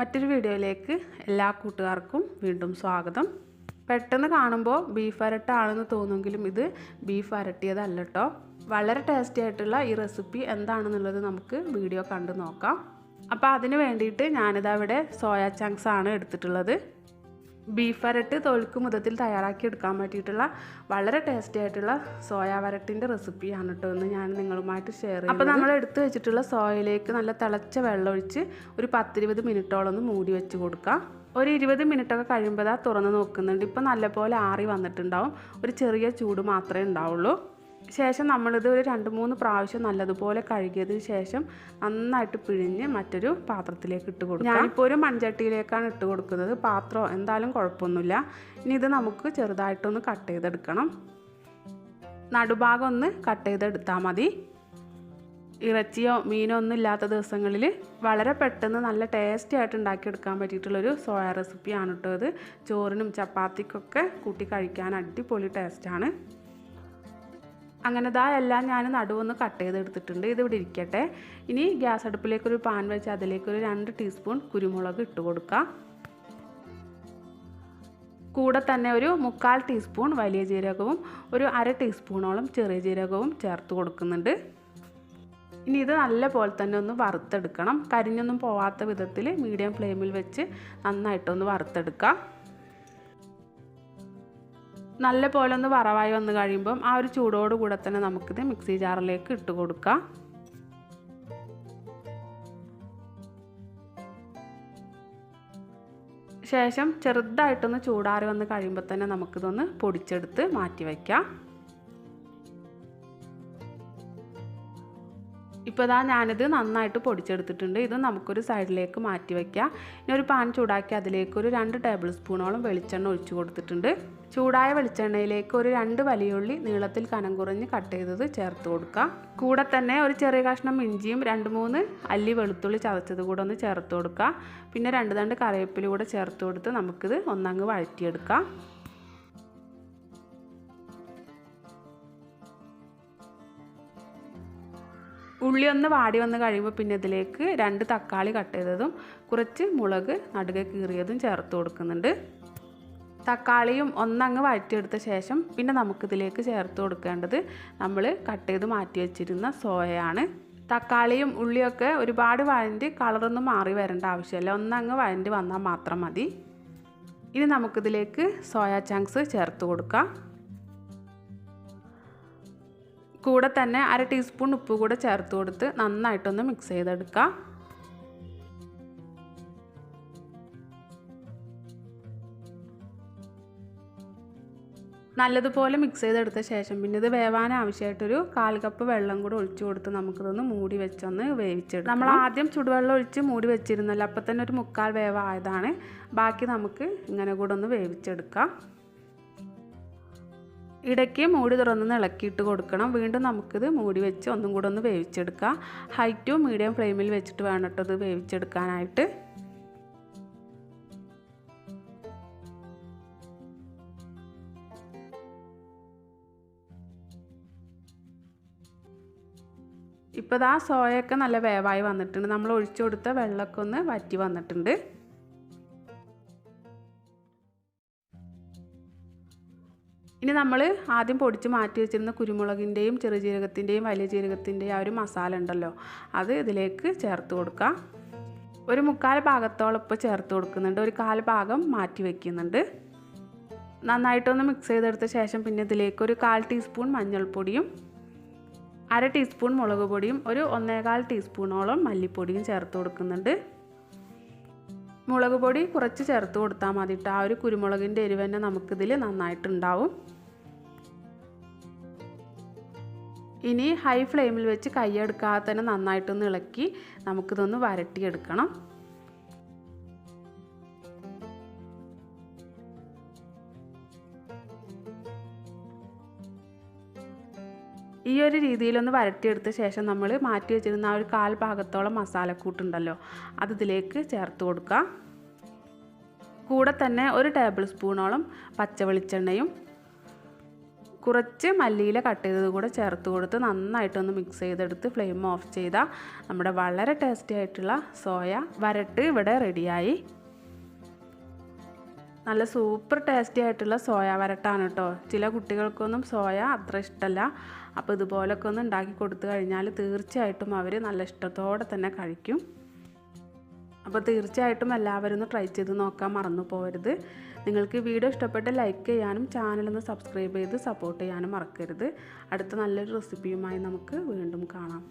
മറ്റൊരു വീഡിയോയിലേക്ക് എല്ലാ കൂട്ടുകാർക്കും വീണ്ടും സ്വാഗതം. പെട്ടെന്ന് കാണുമ്പോൾ ബീഫ് അരട്ടാണെന്ന് തോന്നുമെങ്കിലും ഇത് ബീഫ് അരട്ടിയതല്ല കേട്ടോ വളരെ ടേസ്റ്റി ആയിട്ടുള്ള ഈ റെസിപ്പി എന്താണെന്നുള്ളത് നമുക്ക് വീഡിയോ കണ്ടു നോക്കാം. അപ്പോൾ അതിന് വേണ്ടിയിട്ട് ഞാനിതാ ഇവിടെ സോയാ ചങ്ക്സ് ആണ് എടുത്തിട്ടുള്ളത്. ബീഫ് വരട്ട് തൊഴുക്ക് മുതത്തിൽ തയ്യാറാക്കി എടുക്കാൻ പറ്റിയിട്ടുള്ള വളരെ ടേസ്റ്റി ആയിട്ടുള്ള സോയ വരട്ടിന്റെ റെസിപ്പിയാണ് കേട്ടോ എന്ന് ഞാൻ നിങ്ങളുമായിട്ട് ഷെയർ ചെയ്യും അപ്പോൾ നമ്മൾ എടുത്തു വെച്ചിട്ടുള്ള സോയയിലേക്ക് നല്ല തിളച്ച വെള്ളം ഒഴിച്ച് ഒരു പത്തിരുപത് മിനിറ്റോളം ഒന്ന് മൂടി വെച്ച് കൊടുക്കാം. ഒരു ഇരുപത് മിനിറ്റൊക്കെ കഴിയുമ്പോൾ അതാ തുറന്ന് നോക്കുന്നുണ്ട്. ഇപ്പോൾ നല്ലപോലെ ആറി വന്നിട്ടുണ്ടാവും. ഒരു ചെറിയ ചൂട് മാത്രമേ ഉണ്ടാവുള്ളൂ. ശേഷം നമ്മളിത് ഒരു രണ്ട് മൂന്ന് പ്രാവശ്യം നല്ലതുപോലെ കഴുകിയതിന് ശേഷം നന്നായിട്ട് പിഴിഞ്ഞ് മറ്റൊരു പാത്രത്തിലേക്ക് ഇട്ട് കൊടുക്കും. ഞാനിപ്പോൾ ഒരു മൺചട്ടിയിലേക്കാണ് ഇട്ട് കൊടുക്കുന്നത്. പാത്രം എന്തായാലും കുഴപ്പമൊന്നുമില്ല. ഇനി ഇത് നമുക്ക് ചെറുതായിട്ടൊന്ന് കട്ട് ചെയ്തെടുക്കണം. നടുഭാഗം ഒന്ന് കട്ട് ചെയ്തെടുത്താൽ മതി. ഇറച്ചിയോ മീനോ ഒന്നും ഇല്ലാത്ത ദിവസങ്ങളിൽ വളരെ പെട്ടെന്ന് നല്ല ടേസ്റ്റി ആയിട്ട് ഉണ്ടാക്കിയെടുക്കാൻ പറ്റിയിട്ടുള്ളൊരു സോയ റെസിപ്പിയാണ് കേട്ടോ ഇത്. ചോറിനും ചപ്പാത്തിക്കൊക്കെ കൂട്ടി കഴിക്കാൻ അടിപൊളി ടേസ്റ്റാണ്. അങ്ങനെ ദാ എല്ലാം ഞാൻ നടുവൊന്ന് കട്ട് ചെയ്തെടുത്തിട്ടുണ്ട്. ഇതിവിടെ ഇരിക്കട്ടെ. ഇനി ഗ്യാസ് അടുപ്പിലേക്കൊരു പാൻ വെച്ച് അതിലേക്കൊരു രണ്ട് ടീസ്പൂൺ കുരുമുളക് ഇട്ട് കൊടുക്കുക കൂടെ തന്നെ ഒരു മുക്കാൽ ടീസ്പൂൺ വലിയ ജീരകവും ഒരു അര ടീസ്പൂണോളം ചെറിയ ജീരകവും ചേർത്ത് കൊടുക്കുന്നുണ്ട്. ഇനി ഇത് നല്ല പോലെ തന്നെ ഒന്ന് വറുത്തെടുക്കണം. കരിഞ്ഞൊന്നും പോവാത്ത വിധത്തിൽ മീഡിയം ഫ്ലെയിമിൽ വെച്ച് നന്നായിട്ടൊന്ന് വറുത്തെടുക്കാം. നല്ല പോലെ ഒന്ന് വറവായി വന്ന് കഴിയുമ്പം ആ ഒരു ചൂടോട് കൂടെ തന്നെ നമുക്കിത് മിക്സി ജാറിലേക്ക് ഇട്ട് കൊടുക്കാം. ശേഷം ചെറുതായിട്ടൊന്ന് ചൂടാറി വന്ന് കഴിയുമ്പോൾ തന്നെ നമുക്കിതൊന്ന് പൊടിച്ചെടുത്ത് മാറ്റി വയ്ക്കാം. ഇപ്പോൾ ഇതാ ഞാനിത് നന്നായിട്ട് പൊടിച്ചെടുത്തിട്ടുണ്ട്. ഇത് നമുക്കൊരു സൈഡിലേക്ക് മാറ്റി വയ്ക്കാം ഇനി ഒരു പാൻ ചൂടാക്കി അതിലേക്ക് ഒരു രണ്ട് ടേബിൾ സ്പൂണോളം വെളിച്ചെണ്ണ ഒഴിച്ചു കൊടുത്തിട്ടുണ്ട്. ചൂടായ വെളിച്ചെണ്ണയിലേക്ക് ഒരു രണ്ട് വലിയുള്ളി നീളത്തിൽ കനം കുറഞ്ഞ് കട്ട് ചെയ്തത് ചേർത്ത് കൊടുക്കാം. കൂടെ തന്നെ ഒരു ചെറിയ കഷ്ണം ഇഞ്ചിയും രണ്ട് മൂന്ന് അല്ലി വെളുത്തുള്ളി ചതച്ചത് കൂടെ ഒന്ന് ചേർത്ത് കൊടുക്കുക പിന്നെ രണ്ട് രണ്ട് കറിവേപ്പില കൂടെ ചേർത്ത് കൊടുത്ത് നമുക്കിത് ഒന്നങ്ങ് വഴറ്റിയെടുക്കാം. ഉള്ളി ഒന്ന് വാടി വന്ന് കഴിയുമ്പോൾ പിന്നെ ഇതിലേക്ക് രണ്ട് തക്കാളി കട്ട് ചെയ്തതും കുറച്ച് മുളക് നടുകെ കീറിയതും ചേർത്ത് കൊടുക്കുന്നുണ്ട്. തക്കാളിയും ഒന്നങ്ങ് വഴറ്റിയെടുത്ത ശേഷം പിന്നെ നമുക്കിതിലേക്ക് ചേർത്ത് കൊടുക്കേണ്ടത് നമ്മൾ കട്ട് ചെയ്ത് മാറ്റി വെച്ചിരുന്ന സോയയാണ്. തക്കാളിയും ഉള്ളിയൊക്കെ ഒരുപാട് വഴണ്ടി കളറൊന്നും മാറി വരേണ്ട ആവശ്യമില്ല. ഒന്നങ്ങ് വഴണ്ട് വന്നാൽ മാത്രം മതി. ഇനി നമുക്കിതിലേക്ക് സോയാ ചങ്ക്സ് ചേർത്ത് കൊടുക്കാം. കൂടെ തന്നെ അര ടീസ്പൂൺ ഉപ്പ് കൂടെ ചേർത്ത് കൊടുത്ത് നന്നായിട്ടൊന്ന് മിക്സ് ചെയ്തെടുക്കുക നല്ലതുപോലെ മിക്സ് ചെയ്തെടുത്ത ശേഷം പിന്നെ ഇത് വേവാൻ ആവശ്യമായിട്ടൊരു കാൽ കപ്പ് വെള്ളം കൂടെ ഒഴിച്ചു കൊടുത്ത് നമുക്കിതൊന്ന് മൂടി വെച്ചൊന്ന് വേവിച്ചെടുക്കാം. നമ്മൾ ആദ്യം ചുടുവെള്ളം ഒഴിച്ച് മൂടി വെച്ചിരുന്നല്ലോ അപ്പം തന്നെ ഒരു മുക്കാൽ വേവായതാണ്. ബാക്കി നമുക്ക് ഇങ്ങനെ കൂടെ ഒന്ന് വേവിച്ചെടുക്കാം. ഇടയ്ക്ക് മൂടി തുറന്ന് ഇളക്കിയിട്ട് കൊടുക്കണം. വീണ്ടും നമുക്കിത് മൂടി വെച്ച് ഒന്നും കൂടെ ഒന്ന് വേവിച്ചെടുക്കാം. ഹൈ ടു മീഡിയം ഫ്ലെയിമിൽ വെച്ചിട്ട് വേണം കേട്ടോ ഇത് വേവിച്ചെടുക്കാനായിട്ട്. ഇപ്പോൾ ഇതാ സോയൊക്കെ നല്ല വേവായി വന്നിട്ടുണ്ട്. നമ്മൾ ഒഴിച്ചു കൊടുത്ത വെള്ളമൊക്കെ ഒന്ന് വറ്റി വന്നിട്ടുണ്ട്. ഇനി നമ്മൾ ആദ്യം പൊടിച്ച് മാറ്റി വെച്ചിരുന്ന കുരുമുളകിന്റെയും ചെറുജീരകത്തിന്റെയും വലിയ ജീരകത്തിന്റെയും ആ ഒരു മസാല ഉണ്ടല്ലോ അത് ഇതിലേക്ക് ചേർത്ത് കൊടുക്കുക ഒരു മുക്കാൽ ഭാഗത്തോളം ഇപ്പോൾ ചേർത്ത് കൊടുക്കുന്നുണ്ട്. ഒരു കാൽ ഭാഗം മാറ്റി വയ്ക്കുന്നുണ്ട് നന്നായിട്ടൊന്ന് മിക്സ് ചെയ്തെടുത്ത ശേഷം പിന്നെ ഇതിലേക്ക് ഒരു കാൽ ടീസ്പൂൺ മഞ്ഞൾപ്പൊടിയും അര ടീസ്പൂൺ മുളക് പൊടിയും ഒരു ഒന്നേകാൽ ടീസ്പൂണോളം മല്ലിപ്പൊടിയും ചേർത്ത് കൊടുക്കുന്നുണ്ട്. മുളക് പൊടി കുറച്ച് ചേർത്ത് കൊടുത്താൽ മതി കേട്ടോ ആ ഒരു കുരുമുളകിന്റെ എരിവ് തന്നെ നമുക്കിതിൽ നന്നായിട്ടുണ്ടാവും. ഇനി ഹൈ ഫ്ലെയിമിൽ വെച്ച് കൈയെടുക്കാതെ തന്നെ നന്നായിട്ടൊന്ന് ഇളക്കി നമുക്കിതൊന്ന് വരട്ടിയെടുക്കണം. ഈ ഒരു രീതിയിലൊന്ന് വരട്ടിയെടുത്ത ശേഷം നമ്മൾ മാറ്റി വെച്ചിരുന്ന ആ ഒരു കാൽ ഭാഗത്തോളം മസാലക്കൂട്ടുണ്ടല്ലോ അത് ഇതിലേക്ക് ചേർത്ത് കൊടുക്കുക. കൂടെ തന്നെ ഒരു ടേബിൾ സ്പൂണോളം പച്ച വെളിച്ചെണ്ണയും കുറച്ച് മല്ലിയില കട്ട് ചെയ്തത് കൂടെ ചേർത്ത് കൊടുത്ത് നന്നായിട്ടൊന്ന് മിക്സ് ചെയ്തെടുത്ത് ഫ്ലെയിം ഓഫ് ചെയ്താൽ നമ്മുടെ വളരെ ടേസ്റ്റി ആയിട്ടുള്ള സോയ വരട്ട് ഇവിടെ റെഡിയായി നല്ല സൂപ്പർ ടേസ്റ്റി ആയിട്ടുള്ള സോയ വരട്ടാണ് കേട്ടോ. ചില കുട്ടികൾക്കൊന്നും സോയ അത്ര ഇഷ്ടമല്ല അപ്പോൾ ഇതുപോലൊക്കെ ഒന്ന് ഉണ്ടാക്കി കൊടുത്തു കഴിഞ്ഞാൽ തീർച്ചയായിട്ടും അവർ നല്ല ഇഷ്ടത്തോടെ തന്നെ കഴിക്കും. അപ്പോൾ തീർച്ചയായിട്ടും എല്ലാവരും ഒന്ന് ട്രൈ ചെയ്ത് നോക്കാൻ മറന്നു പോകരുത് നിങ്ങൾക്ക് വീഡിയോ ഇഷ്ടപ്പെട്ട് ലൈക്ക് ചെയ്യാനും ചാനലൊന്ന് സബ്സ്ക്രൈബ് ചെയ്ത് സപ്പോർട്ട് ചെയ്യാനും മറക്കരുത്. അടുത്ത നല്ലൊരു റെസിപ്പിയുമായി നമുക്ക് വീണ്ടും കാണാം.